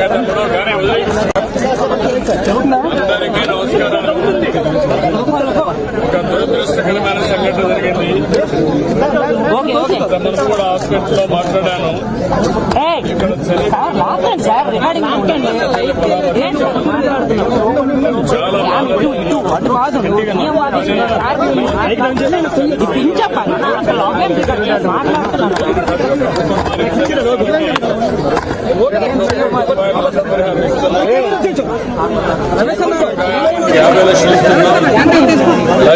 గతంలో కానీ అందరికీ నమస్కారాలు ఒక దురదృష్టకరమైన సంఘటన కూడా మాట్లాడాను ఇక్కడ చాలా మాట్లాడుతున్నాను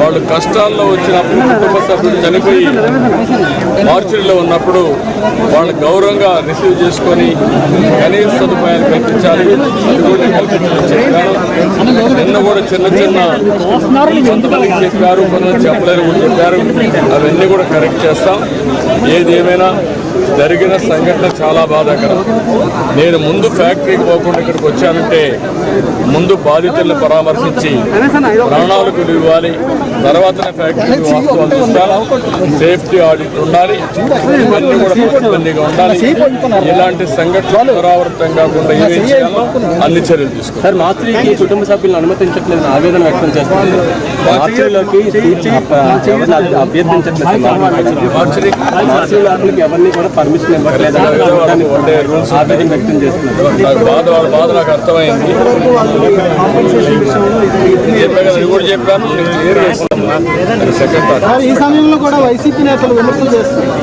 వాళ్ళు కష్టాల్లో వచ్చినప్పుడు కుటుంబ సభ్యులు చనిపోయి మార్చిలో ఉన్నప్పుడు వాళ్ళు గౌరవంగా రిసీవ్ చేసుకొని కనీస సదుపాయాలు కల్పించాలి. నిన్న కూడా చిన్న చిన్న కొంతమందికి చెప్పారు కొంతమంది చెప్పలేరు కూడా చెప్పారు. అవన్నీ కూడా కరెక్ట్ చేస్తాం. ఏది ఏమైనా జరిగిన సంఘటన చాలా బాధాకరం. నేను ముందు ఫ్యాక్టరీకి పోకుండా ఇక్కడికి వచ్చానంటే ముందు బాధితులను పరామర్శించి ప్రాణాలకు ఇవ్వాలి. తర్వాతనే ఫ్యాక్టరీకి వాస్తవాలు చూస్తాను. సేఫ్టీ ఆడిట్ ఉండాలి. ఇవన్నీ కూడా పకడ్బందీగా ఉండాలి. ఇలాంటి సంఘటనలు పునరావృతం కాకుండా ఏమేం చేయాలో అన్ని చర్యలు తీసుకోవాలి. సార్ మార్చికి కుటుంబ సభ్యులను అనుమతించట్లేదు ఆవేదన వ్యక్తం చేస్తున్నారు. మార్చిలోకి ఎవరిని అభ్యర్థించట్లేదు. లోపలికి ఎవరిని కూడా పర్మిషన్ ఇవ్వట్లేదు? వన్ డే రూల్స్ ఆవేదన వ్యక్తం చేస్తున్నారు. నాకు అర్థమైంది. కూడా చెప్పాను ఈ సమయంలో కూడా వైసీపీ నేతలు విమర్శలు చేస్తున్నారు.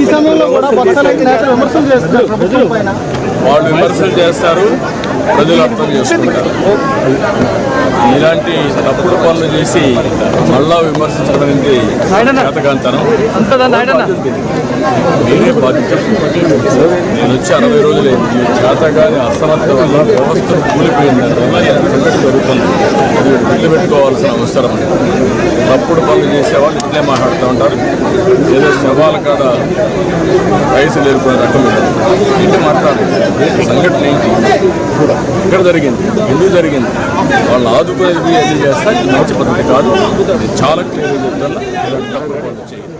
ఈ సమయంలో కూడా విమర్శలు చేస్తున్నారు వాళ్ళు విమర్శలు చేస్తారు. ప్రజలు అర్థం చేసుకుంటారు. ఇలాంటి తప్పుడు పనులు చేసి మళ్ళా విమర్శించడం అనేది చేతకాంతనం నేనే బాధ్యత. నేను వచ్చి అరవై రోజులైంది ఈ చేతగాని అసమర్థ వల్ల వ్యవస్థ కూలిపోయింది. సంఘటన జరుగుతుంది. అది గుర్తుపెట్టుకోవాల్సిన అవసరం తప్పుడు పనులు చేసేవాళ్ళు ఇట్లే మాట్లాడుతూ ఉంటారు. ఏదో శవాల కాడ వయసు లేరుకునే రకం ఇది. ఏంటి మాట్లాడాలి సంఘటన ఏంటి? ఎక్కడ జరిగింది? ఎందుకు జరిగింది? వాళ్ళు ఆదుకునేది అది చేస్తే మంచి పద్ధతి కాదు. చాలా క్లియర్గా చెప్తాను ఇలాంటి